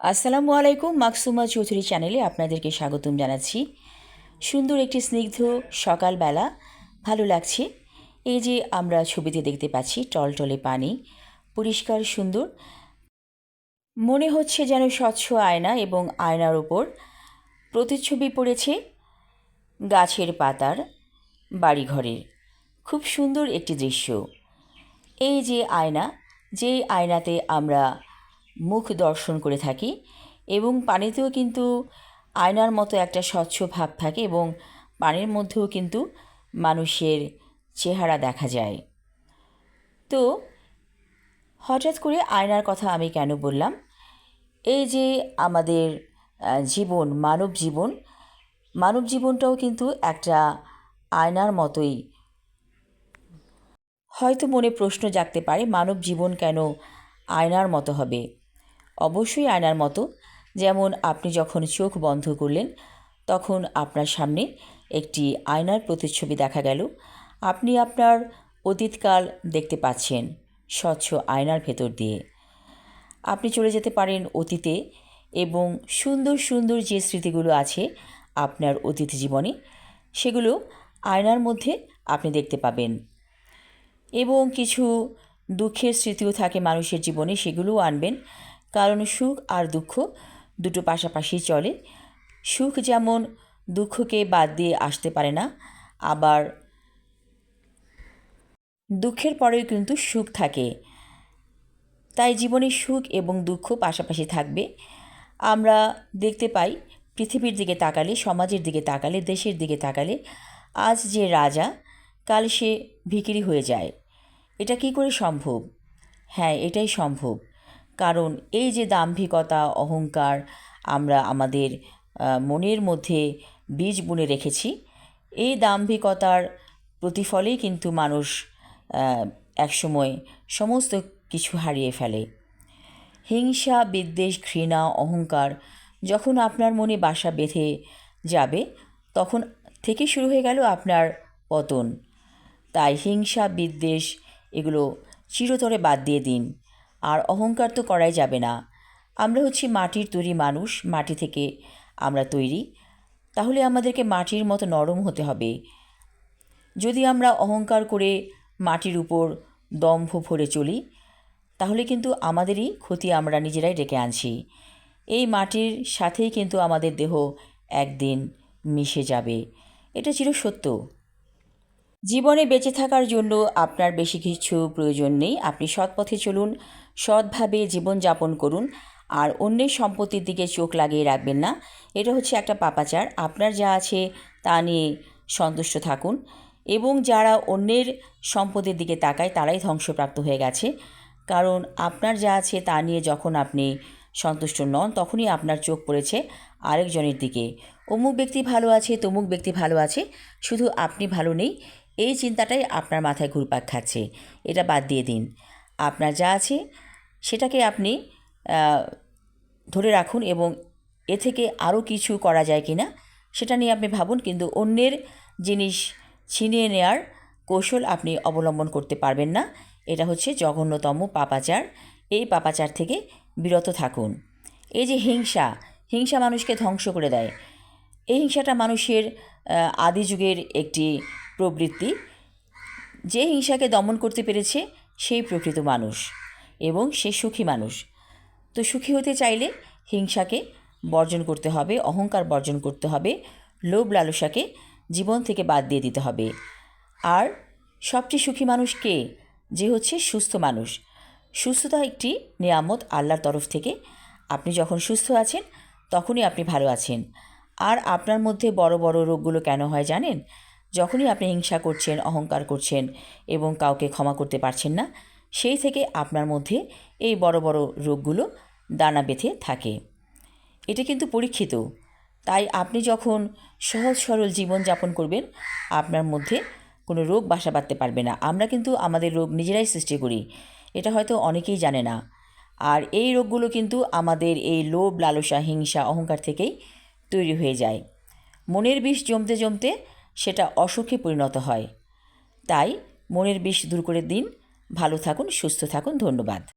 আসসালামু আলাইকুম, মাকসুমা চৌধুরী চ্যানেলে আপনাদেরকে স্বাগতম জানাচ্ছি। সুন্দর একটি স্নিগ্ধ সকালবেলা, ভালো লাগছে। এই যে আমরা ছবিতে দেখতে পাচ্ছি, টলটলে পানি, পরিষ্কার, সুন্দর। মনে হচ্ছে যেন স্বচ্ছ আয়না এবং আয়নার ওপর প্রতিচ্ছবি পড়েছে গাছের পাতার বাড়িঘরের। খুব সুন্দর একটি দৃশ্য। এই যে আয়না, যেই আয়নাতে আমরা মুখ দর্শন করে থাকি এবং পানিতেও কিন্তু আয়নার মতো একটা স্বচ্ছ ভাব থাকে এবং পানির মধ্যেও কিন্তু মানুষের চেহারা দেখা যায়। তো হঠাৎ করে আয়নার কথা আমি কেন বললাম? এই যে আমাদের জীবন, মানব জীবন, মানব জীবনটাও কিন্তু একটা আয়নার মতোই। হয়তো মনে প্রশ্ন জাগতে পারে, মানব জীবন কেন আয়নার মতো হবে? অবশ্যই আয়নার মতো। যেমন আপনি যখন চোখ বন্ধ করলেন, তখন আপনার সামনে একটি আয়নার প্রতিচ্ছবি দেখা গেল। আপনি আপনার অতীতকাল দেখতে পাচ্ছেন স্বচ্ছ আয়নার ভেতর দিয়ে। আপনি চলে যেতে পারেন অতীতে এবং সুন্দর সুন্দর যে স্মৃতিগুলো আছে আপনার অতীত জীবনে, সেগুলো আয়নার মধ্যে আপনি দেখতে পাবেন। এবং কিছু দুঃখের স্মৃতিও থাকে মানুষের জীবনে, সেগুলোও আনবেন। কারণ সুখ আর দুঃখ দুটো পাশাপাশি চলে। সুখ যেমন দুঃখকে বাদ দিয়ে আসতে পারে না, আবার দুঃখের পরেও কিন্তু সুখ থাকে। তাই জীবনে সুখ এবং দুঃখ পাশাপাশি থাকবে। আমরা দেখতে পাই, পৃথিবীর দিকে তাকালে, সমাজের দিকে তাকালে, দেশের দিকে তাকালে আজ যে রাজা, কাল সে ভিখিরি হয়ে যায়। এটা কি করে সম্ভব? হ্যাঁ এটাই সম্ভব। কারণ এই যে দাম্ভিকতা, অহংকার আমরা আমাদের মনের মধ্যে বীজ বুনে রেখেছি, এই দাম্ভিকতার প্রতিফলেই কিন্তু মানুষ একসময় সমস্ত কিছু হারিয়ে ফেলে। হিংসা, বিদ্বেষ, ঘৃণা, অহংকার যখন আপনার মনে বাসা বেঁধে যাবে, তখন থেকে শুরু হয়ে গেল আপনার পতন। তাই হিংসা, বিদ্বেষ এগুলো চিরতরে বাদ দিয়ে দিন। আর অহংকার তো করাই যাবে না। আমরা হচ্ছি মাটির তৈরি মানুষ, মাটি থেকে আমরা তৈরি। তাহলে আমাদেরকে মাটির মতো নরম হতে হবে। যদি আমরা অহংকার করে মাটির উপর দম্ভ ভরে চলি, তাহলে কিন্তু আমাদেরই ক্ষতি আমরা নিজেরাই ডেকে আনছি। এই মাটির সাথেই কিন্তু আমাদের দেহ একদিন মিশে যাবে। এটা চির সত্য জীবনে বেঁচে থাকার জন্য আপনার বেশি কিছু প্রয়োজন নেই। আপনি সৎ পথে চলুন, সৎভাবে জীবনযাপন করুন, আর অন্যের সম্পত্তির দিকে চোখ লাগিয়ে রাখবেন না। এটা হচ্ছে একটা পাপাচার। আপনার যা আছে তা নিয়ে সন্তুষ্ট থাকুন এবং যারা অন্যের সম্পদের দিকে তাকায়, তারাই ধ্বংসপ্রাপ্ত হয়ে গেছে। কারণ আপনার যা আছে তা নিয়ে যখন আপনি সন্তুষ্ট নন, তখনই আপনার চোখ পড়েছে আরেকজনের দিকে। অমুক ব্যক্তি ভালো আছে, তমুক ব্যক্তি ভালো আছে, শুধু আপনি ভালো নেই এই চিন্তাটাই আপনার মাথায় ঘুরপাক খাচ্ছে। এটা বাদ দিয়ে দিন। আপনার যা আছে সেটাকে আপনি ধরে রাখুন এবং এ থেকে আরও কিছু করা যায় কি না সেটা নিয়ে আপনি ভাবুন, কিন্তু অন্যের জিনিস ছিনিয়ে নেওয়ার কৌশল আপনি অবলম্বন করতে পারবেন না। এটা হচ্ছে জঘন্যতম পাপাচার। এই পাপাচার থেকে বিরত থাকুন। এই যে হিংসা হিংসা মানুষকে ধ্বংস করে দেয়। এই হিংসাটা মানুষের আদি যুগের একটি প্রবৃত্তি, যে হিংসাকে দমন করতে পেরেছে সেই প্রকৃত মানুষ এবং সে সুখী মানুষ। তো সুখী হতে চাইলে হিংসাকে বর্জন করতে হবে, অহংকার বর্জন করতে হবে, লোভ লালসাকে জীবন থেকে বাদ দিয়ে দিতে হবে। আর সবচেয়ে সুখী মানুষ কে? যে হচ্ছে সুস্থ মানুষ। সুস্থতা একটি নিয়ামত আল্লাহর তরফ থেকে। আপনি যখন সুস্থ আছেন, তখনই আপনি ভালো আছেন। আর আপনার মধ্যে বড় বড় রোগগুলো কেন হয় জানেন? যখনই আপনি হিংসা করছেন, অহংকার করছেন এবং কাউকে ক্ষমা করতে পারছেন না, সেই থেকে আপনার মধ্যে এই বড় বড় রোগগুলো দানা বেঁধে থাকে। এটা কিন্তু পরীক্ষিত। তাই আপনি যখন সহজ সরল জীবনযাপন করবেন, আপনার মধ্যে কোনো রোগ বাসা বাঁধতে পারবে না। আমরা কিন্তু আমাদের রোগ নিজেরাই সৃষ্টি করি। এটা হয়তো অনেকেই জানে না। আর এই রোগগুলো কিন্তু আমাদের এই লোভ, লালসা, হিংসা, অহংকার থেকেই তৈরি হয়ে যায়। মনের বিষ জমতে জমতে সেটা অসুখে পরিণত হয়। তাই মনের বিষ দূর করে দিন। ভালো থাকুন, সুস্থ থাকুন। ধন্যবাদ।